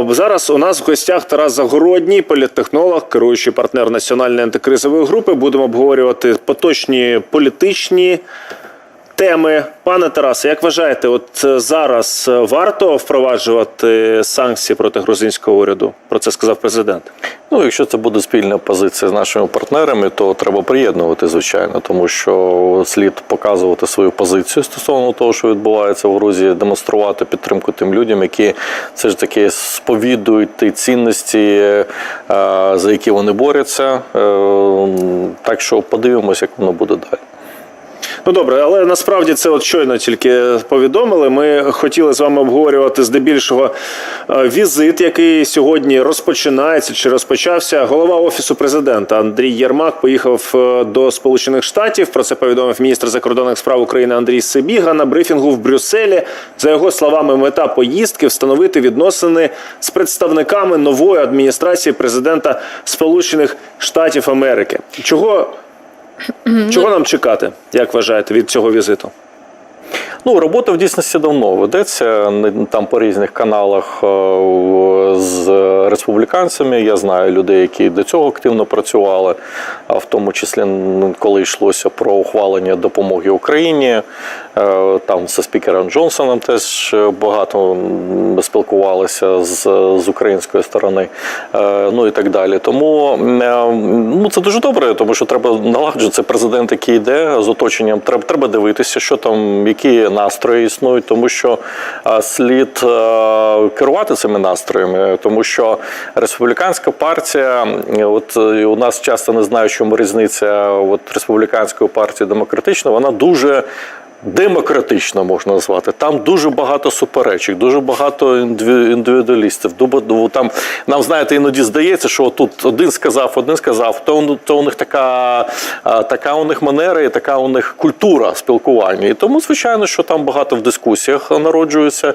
Е, Зараз у нас в гостях Тарас Загородній, політтехнолог, керуючий партнер національної антикризової групи. Будемо обговорювати поточні політичні теми. Пане Тарасе, як вважаєте, от е, зараз е, варто впроваджувати санкції проти грузинського уряду? Про це сказав президент. Ну, якщо це буде спільна позиція з нашими партнерами, то треба приєднувати, звичайно, тому що слід показувати свою позицію стосовно того, що відбувається в Грузії, демонструвати підтримку тим людям, які все ж таки сповідують ті цінності, е, за які вони борються. Так що подивимося, як воно буде далі. Ну добре, але насправді це от щойно тільки повідомили. Ми хотіли з вами обговорювати здебільшого е, візит, який сьогодні розпочинається чи розпочався. Голова офісу президента Андрій Єрмак поїхав е, до Сполучених Штатів. Про це повідомив міністр закордонних справ України Андрій Сибіга на брифінгу в Брюсселі. За його словами, мета поїздки встановити відносини з представниками нової адміністрації президента Сполучених Штатів Америки. Чого Чого нам чекати, як вважаєте, від цього візиту? Ну, робота в дійсності давно ведеться там по різних каналах е, з республіканцями. Я знаю людей, які до цього активно працювали, а в тому числі коли йшлося про ухвалення допомоги Україні. Е, Там зі спікером Джонсоном теж багато спілкувалися з, з української сторони, е, ну і так далі. Тому е, ну, це дуже добре, тому що треба налагоджувати. Це президент, який йде з оточенням. Треба, треба дивитися, що там, які настрої існують, тому що слід керувати цими настроями, тому що республіканська партія, от у нас часто не знаю, чому різниця от республіканської партії демократичної, вона дуже. Демократично можна назвати. Там дуже багато суперечок, дуже багато індиві- індивідуалістів. Там нам знаєте, іноді здається, що тут один сказав, один сказав. То, у- то у них така, така у них манера і така у них культура спілкування. І тому, звичайно, що там багато в дискусіях народжується.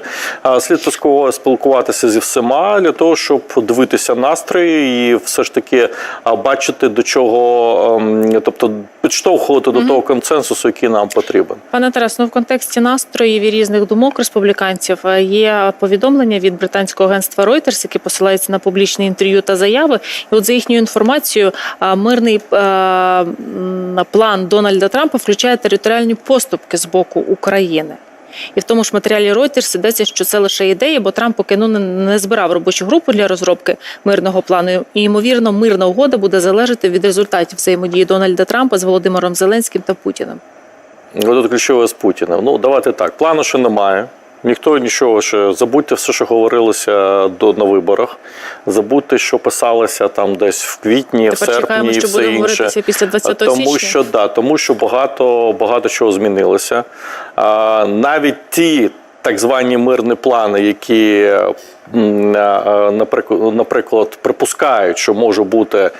Слід спілкува- спілкуватися зі всіма для того, щоб дивитися настрої і все ж таки бачити до чого, ем, тобто підштовхувати до того консенсусу, який нам потрібен. Пане Тарас, ну в контексті настроїв і різних думок республіканців е, є повідомлення від британського агентства Reuters, яке посилається на публічне інтерв'ю та заяви. І от за їхньою інформацією, е, мирний е, план Дональда Трампа включає територіальні поступки з боку України. І в тому ж матеріалі Reuters йдеться, що це лише ідея, бо Трамп поки ну не- не збирав робочу групу для розробки мирного плану. І ймовірно, мирна угода буде залежати від результатів взаємодії Дональда Трампа з Володимиром Зеленським та Путіним. Тут ключове з Путіним. Ну, давайте так. Плану ще немає. Ніхто нічого ще забудьте все, що говорилося до на виборах. Забудьте, що писалося там десь в квітні, в серпні чекаємо, і все інше. після 20 тому січня. що да, тому що багато багато чого змінилося. А, навіть ті так звані мирні плани, які м, наприклад, наприклад, припускають, що може бути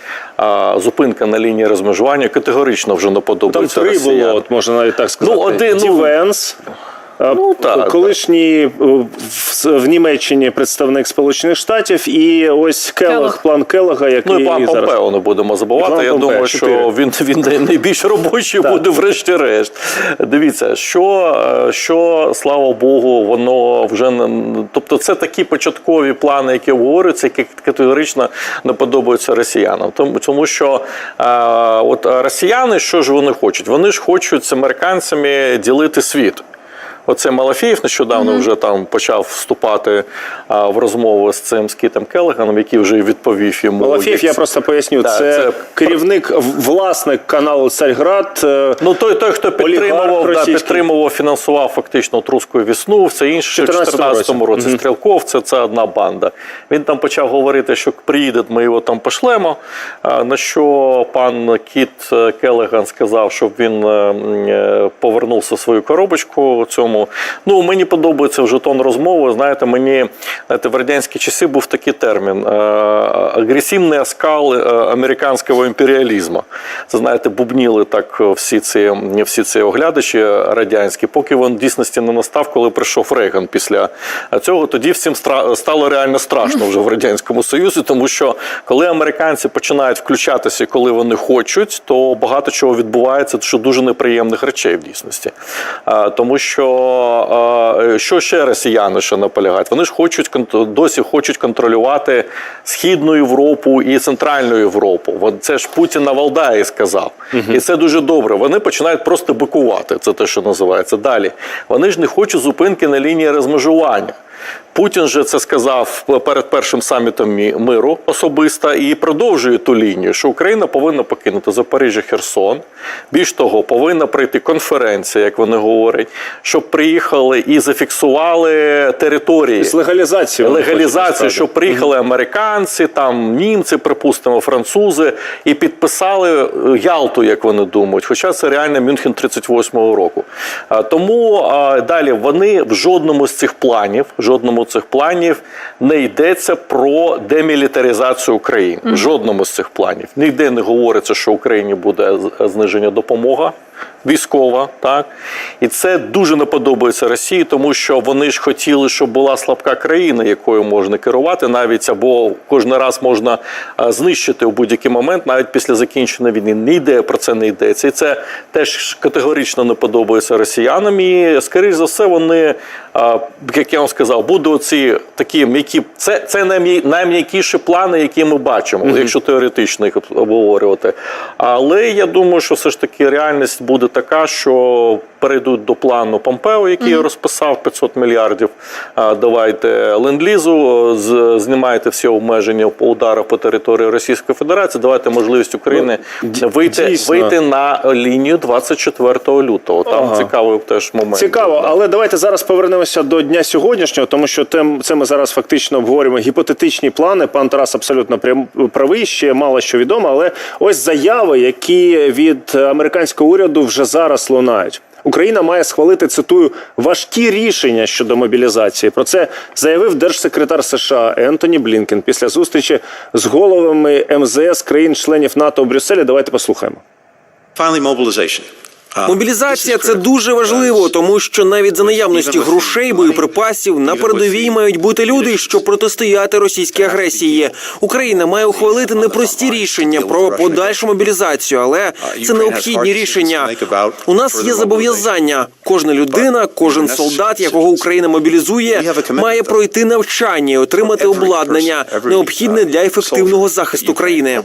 зупинка на лінії розмежування, категорично вже не Там три було, от можна навіть так сказати. Ну, один, ну, Дівенс. е, Ну, так, колишній в, в Німеччині представник Сполучених Штатів і ось Келлог, Келлог. план Келлога, який Ну і план зараз. Помпео не будемо забувати. план Я Помпео, думаю, чотири. що він, він найбільш робочий буде врешті-решт. Дивіться, що, е, що слава Богу, воно вже не тобто, це такі початкові плани, які обговорюються, які категорично не подобаються росіянам. Тому, тому що е, от росіяни, що ж вони хочуть? Вони ж хочуть з американцями ділити світ. Оце Малафєєв нещодавно вже там почав вступати а, в розмову з цим з Кітом Келеганом, який вже відповів йому. Малафєєв, як я просто поясню, Да, це, це- керівник, власник каналу Царьград. е, Ну, той, той, хто підтримував, да, підтримував, фінансував фактично Труску весну, все інше в 2014 році. році. Стрілков, це, це одна банда. Він там почав говорити, що приїде, ми його там пошлемо. На що пан Кіт е, Келеган сказав, щоб він е, повернувся в свою коробочку цьому. Ну, мені подобається вже тон розмови. Знаєте, мені знаєте, в радянські часи був такий термін е, агресивний оскал е, американського імперіалізму. Це знаєте, бубніли так всі ці, всі ці оглядачі радянські, поки він в дійсності не настав, коли прийшов Рейган після цього. Тоді всім стало реально страшно вже в радянському союзі, тому що коли американці починають включатися, коли вони хочуть, то багато чого відбувається, що дуже неприємних речей в дійсності. Тому що е, що ще росіяни ще наполягають? Вони ж хочуть досі хочуть контролювати Східну Європу і Центральну Європу. Це ж Путін на Валдаї сказав. І це дуже добре. Вони починають просто бикувати. Це те, що називається. Далі. Вони ж не хочуть зупинки на лінії розмежування. Путін же це сказав перед першим самітом миру особисто і продовжує ту лінію, що Україна повинна покинути Запоріжжя, Херсон. Більш того, повинна прийти конференція, як вони говорять, щоб приїхали і зафіксували території. З легалізації. Легалізацію, щоб приїхали американці, там німці, припустимо, французи, і підписали е, Ялту, як вони думають. Хоча це реально Мюнхен 38-го року. Тому далі вони в жодному з цих планів, жодному з цих планів не йдеться про демілітаризацію України. В жодному з цих планів. Ніде не говориться, що Україні буде зниження допомога військова, так і це дуже не подобається Росії, тому що вони ж хотіли, щоб була слабка країна, якою можна керувати, навіть або кожен раз можна знищити у будь-який момент, навіть після закінчення війни. Не йде про це не йдеться, і це теж категорично не подобається росіянам. І скоріш за все, вони, як я вам сказав, будуть оці такі м'які. Це це найм'якіші плани, які ми бачимо, якщо теоретично їх обговорювати. Але я думаю, що все ж таки реальність буде така, що перейдуть до плану Помпео, який розписав 500 мільярдів. Давайте ленд-лізу, знімайте всі обмеження по ударах по території Російської Федерації. Давайте можливість України д- вийти, дійсно. вийти на лінію 24 лютого. Там Ага. цікавий теж момент. Цікаво, але давайте зараз повернемося до дня сьогоднішнього, тому що тем, це ми зараз фактично обговорюємо гіпотетичні плани. Пан Тарас абсолютно прям правий, ще мало що відомо. Але ось заяви, які від американського уряду вже зараз лунають. Україна має схвалити цитую важкі рішення щодо мобілізації. Про це заявив держсекретар США Ентоні Блінкен після зустрічі з головами МЗС країн-членів НАТО у Брюсселі. Давайте послухаємо. Finally, mobilization. Мобілізація це дуже важливо, тому що навіть за наявності грошей, боєприпасів на передовій мають бути люди, щоб протистояти російській агресії. Україна має ухвалити непрості рішення про подальшу мобілізацію, але це необхідні рішення. У нас є зобов'язання. Кожна людина, кожен солдат, якого Україна мобілізує, має пройти навчання і отримати обладнання, необхідне для ефективного захисту країни.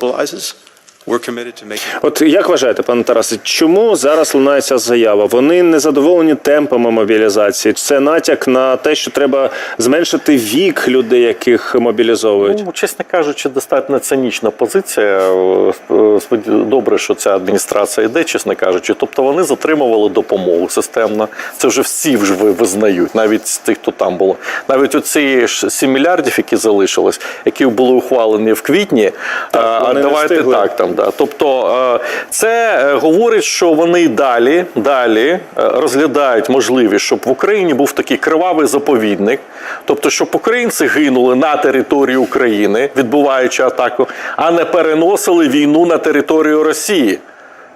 We're committed to making От як вважаєте, пане Тарасе, чому зараз лунає ця заява? Вони не задоволені темпами мобілізації. Це натяк на те, що треба зменшити вік людей, яких мобілізовують. Ну, чесно кажучи, достатньо цинічна позиція. Е, споді- Добре, що ця адміністрація йде, чесно кажучи. Тобто вони затримували допомогу системно. Це вже всі вже ви- визнають, навіть з тих, хто там було. Навіть оці ж 7 мільярдів, які залишились, які були ухвалені в квітні. а, вони не давайте так там. Да. Тобто е, це е, говорить, що вони далі, далі е, розглядають можливість, щоб в Україні був такий кривавий заповідник, тобто, щоб українці гинули на території України, відбуваючи атаку, а не переносили війну на територію Росії.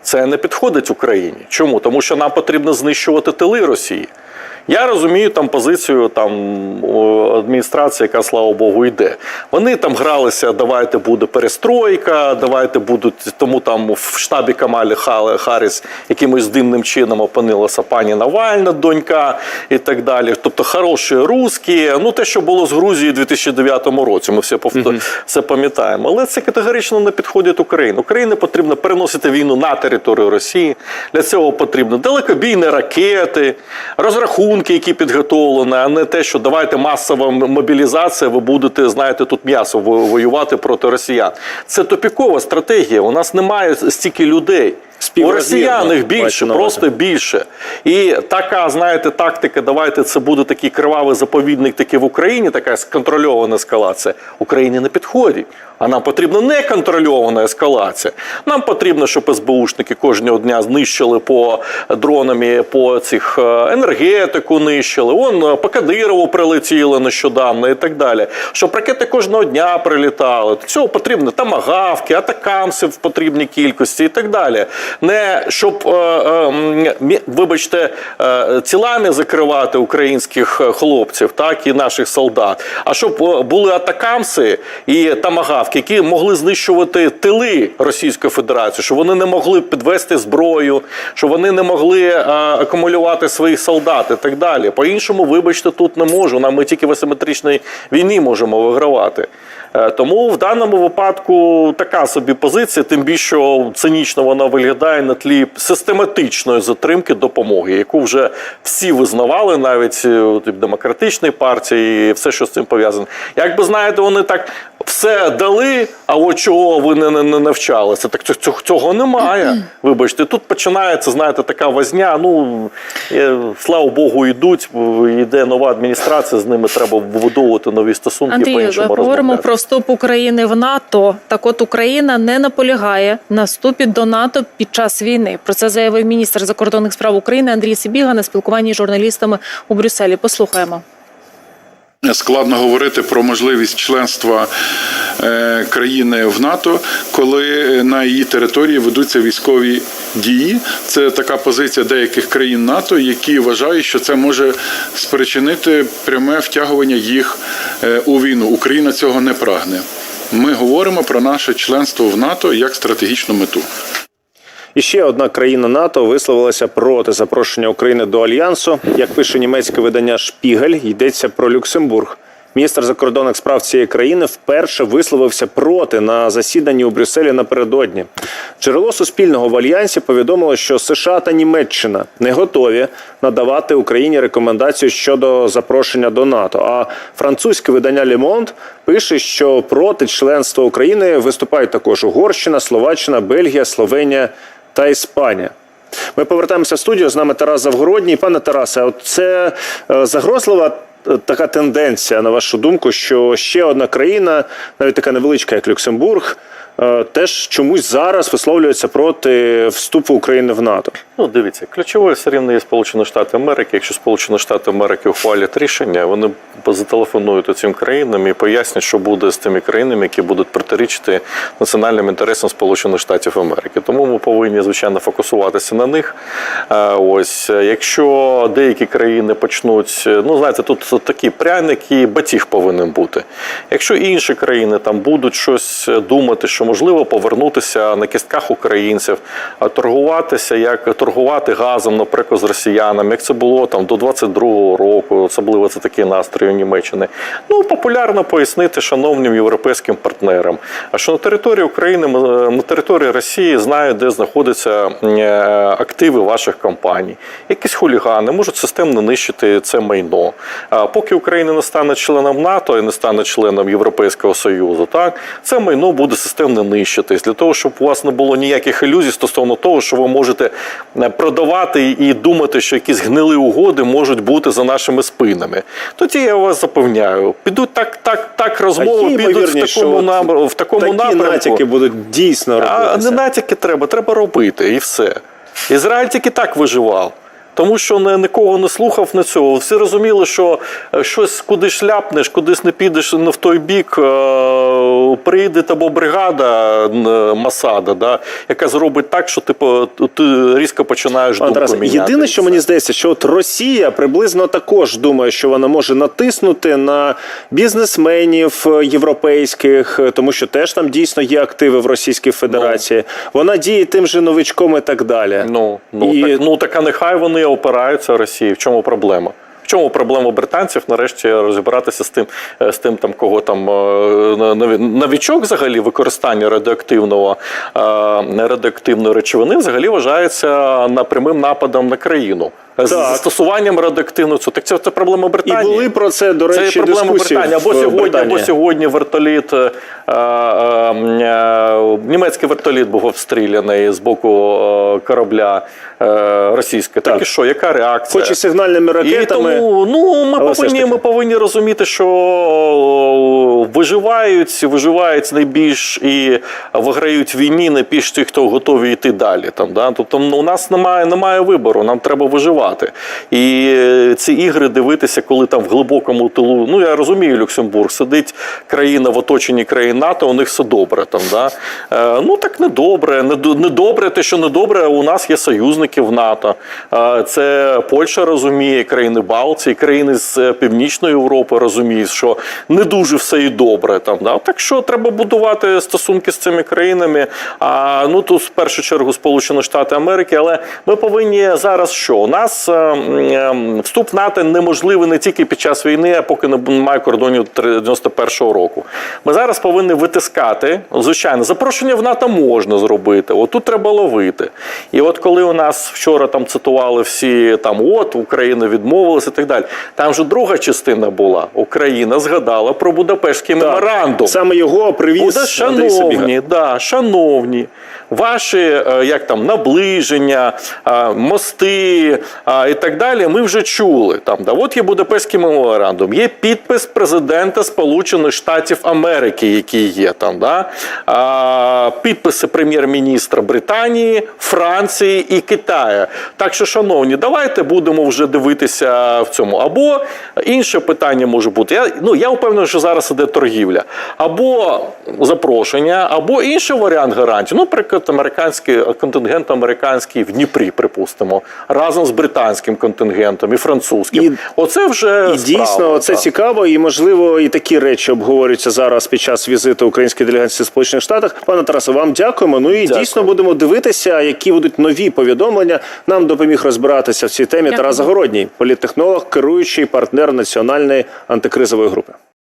Це не підходить Україні. Чому? Тому що нам потрібно знищувати тили Росії. Я розумію там позицію там адміністрації, яка слава Богу йде. Вони там гралися, давайте буде перестройка, давайте будуть тому там в штабі Камалі Хали- Харріс якимось дивним чином опинилася пані Навальна, донька і так далі. Тобто хороші русські, ну те, що було з Грузією у 2009 році. Ми все повтор... все пам'ятаємо. Але це категорично не підходить Україні. Україні потрібно переносити війну на територію Росії. Для цього потрібно далекобійні ракети, розрахунки, які підготовлені, а не те, що давайте масова мобілізація, ви будете, знаєте, тут м'ясо воювати проти росіян. Це топікова стратегія. У нас немає стільки людей. У росіян їх більше, просто більше. І така, знаєте, тактика, давайте це буде такий кривавий заповідник таки в Україні, така сконтрольована ескалація. Україні не підходить. А нам потрібна неконтрольована ескалація. Нам потрібно, щоб СБУшники кожного дня знищили по дронами, по цих е, енергетику нищили. Вон е, по Кадирову прилетіли нещодавно і так далі. Щоб ракети кожного дня прилітали. Цього потрібно тамагавки, атакамси в потрібній кількості і так далі. Не щоб, е, е, вибачте, е, тілами закривати українських е, хлопців, так і наших солдат, а щоб е, були атакамси і тамагавки, які могли знищувати тили Російської Федерації, щоб вони не могли підвести зброю, щоб вони не могли е, акумулювати своїх солдат і так далі. По-іншому, вибачте, тут не можу. Нам ми тільки в асиметричній війні можемо вигравати. Е, Тому в даному випадку така собі позиція, тим більше цинічно вона виглядає на тлі систематичної затримки допомоги, яку вже всі визнавали, навіть е, демократичної партії, і все, що з цим пов'язане. Якби знаєте, вони так все дали, а от чого ви не, не, не навчалися? Так цього- немає. Вибачте, тут починається, знаєте, така возня. Ну слава Богу, йдуть. Йде нова адміністрація, з ними треба вибудовувати нові стосунки. Андрію, по-іншому поговоримо розмовляти. про вступ України в НАТО. Так, от Україна не наполягає на вступі до НАТО під час війни. Про це заявив міністр закордонних справ України Андрій Сибіга на спілкуванні з журналістами у Брюсселі. Послухаємо. Складно говорити про можливість членства е, країни в НАТО, коли на її території ведуться військові дії. Це така позиція деяких країн НАТО, які вважають, що це може спричинити пряме втягування їх е, у війну. Україна цього не прагне. Ми говоримо про наше членство в НАТО як стратегічну мету. І ще одна країна НАТО висловилася проти запрошення України до альянсу. Як пише німецьке видання Шпігель, йдеться про Люксембург. Міністр закордонних справ цієї країни вперше висловився проти на засіданні у Брюсселі напередодні. Джерело суспільного в альянсі повідомило, що США та Німеччина не готові надавати Україні рекомендацію щодо запрошення до НАТО. А французьке видання Le пише, що проти членства України виступають також Угорщина, Словаччина, Бельгія, Словенія та Іспанія. Ми повертаємося в студію. З нами Тарас Завгородній. Пане Тарасе, от це е, загрозлива е, така тенденція, на вашу думку, що ще одна країна, навіть така невеличка, як Люксембург, теж чомусь зараз висловлюється проти вступу України в НАТО. Ну, дивіться, ключовою все рівно є Сполучені Штати Америки. Якщо Сполучені Штати Америки ухвалять рішення, вони зателефонують цим країнам і пояснять, що буде з тими країнами, які будуть протирічити національним інтересам Сполучених Штатів Америки. Тому ми повинні звичайно фокусуватися на них. Е, Ось якщо деякі країни почнуть, ну знаєте, тут такий пряник і батіг повинен бути. Якщо інші країни там будуть щось думати, що можливо повернутися на кістках українців, торгуватися як торгувати газом, наприклад, з росіянами, як це було там до 22-го року, особливо це такі настрої у Німеччини. Ну популярно пояснити шановним європейським партнерам, а що на території України, на території Росії знають, де знаходяться е, активи ваших компаній. Якісь хулігани можуть системно нищити це майно. А поки Україна не стане членом НАТО і не стане членом Європейського Союзу, так це майно буде системно нищитись для того, щоб у вас не було ніяких ілюзій стосовно того, що ви можете е, продавати і думати, що якісь гнили угоди можуть бути за нашими спинами. Тоді я вас запевняю, підуть так, так, так розмови, є підуть в такому от в такому Такі напрямку. натяки будуть дійсно А не натяки треба, треба робити і все. Ізраїль тільки так виживав. Тому що не, нікого не слухав на цього. Всі розуміли, що е, щось кудись ляпнеш, кудись не підеш не в той бік, е, прийде або бригада е, Масада, да, яка зробить так, що типу, ти різко починаєш думку Тарасе, міняти. єдине, що мені здається, що от Росія приблизно також думає, що вона може натиснути на бізнесменів європейських, тому що теж там дійсно є активи в Російській Федерації. Вона діє тим же новичком і так далі. Ну, ну, І- так, ну так а нехай вони опираються Росії. В чому проблема? В чому проблема британців нарешті розібратися з тим, е, з тим там кого там е, нові- новічок взагалі використання радіоактивного е, радіоактивної речовини взагалі вважається напрямим нападом на країну. З застосуванням радіоактивного цього. Так це, це проблема І були про це, до речі, Це є проблема Британії. Або сьогодні, Британії. або сьогодні вертоліт, е, е, е, німецький вертоліт був обстріляний з боку е, корабля е, російського. Так, Так. і що, яка реакція? Хоч і сигнальними І ракетами. тому ну, ми, повинні, ми повинні розуміти, що виживають, виживають найбільш і виграють війні найбільш ті, хто готові йти далі. Там, да? Тобто ну, у нас немає, немає вибору, нам треба виживати. І ці ігри дивитися, коли там в глибокому тилу. Ну я розумію, Люксембург сидить країна в оточенні країн НАТО, у них все добре там. Да? Е, ну так не добре. Не, добре, те, що не добре, у нас є союзники в НАТО. Е, це Польща розуміє, країни Балтії, країни з е, Північної Європи розуміють, що не дуже все і добре там. Да? Так що треба будувати стосунки з цими країнами. А ну тут в першу чергу Сполучені Штати Америки, але ми повинні зараз що? У нас е, е, вступ в НАТО неможливий не тільки під час війни, а поки немає кордонів 91-го року. Ми зараз повинні витискати. Звичайно, запрошення в НАТО можна зробити. От тут треба ловити. І от коли у нас вчора там цитували всі там, от Україна відмовилася і так далі. Там же друга частина була. Україна згадала про Будапештський меморандум. Саме його привіз Андрій шановні, да, шановні, ваші е, як там наближення, е, мости е, і так далі. Ми вже чули. Там да, от є Будапештський меморандум, є підпис президента Сполучених Штатів Америки, який є там. Да, підписи прем'єр-міністра Британії, Франції і Китаю. Так що, шановні, давайте будемо вже дивитися в цьому. Або інше питання може бути. Я, ну, я впевнений, що зараз іде торгівля. Або запрошення, або інший варіант гарантії. Ну, наприклад, американський контингент американський в Дніпрі, припустимо, разом з британським контингентом і французьким. І- Оце вже І дійсно справа, це цікаво, і можливо, і такі речі обговорюються зараз під час візиту української делегації в Сполучених Штатах. Пане Тарасе, вам дякуємо. Ну і Дякую. дійсно будемо дивитися, які будуть нові повідомлення. Нам допоміг розбиратися в цій темі Дякую. Тарас Загородній, політтехнолог, керуючий партнер національної антикризової групи.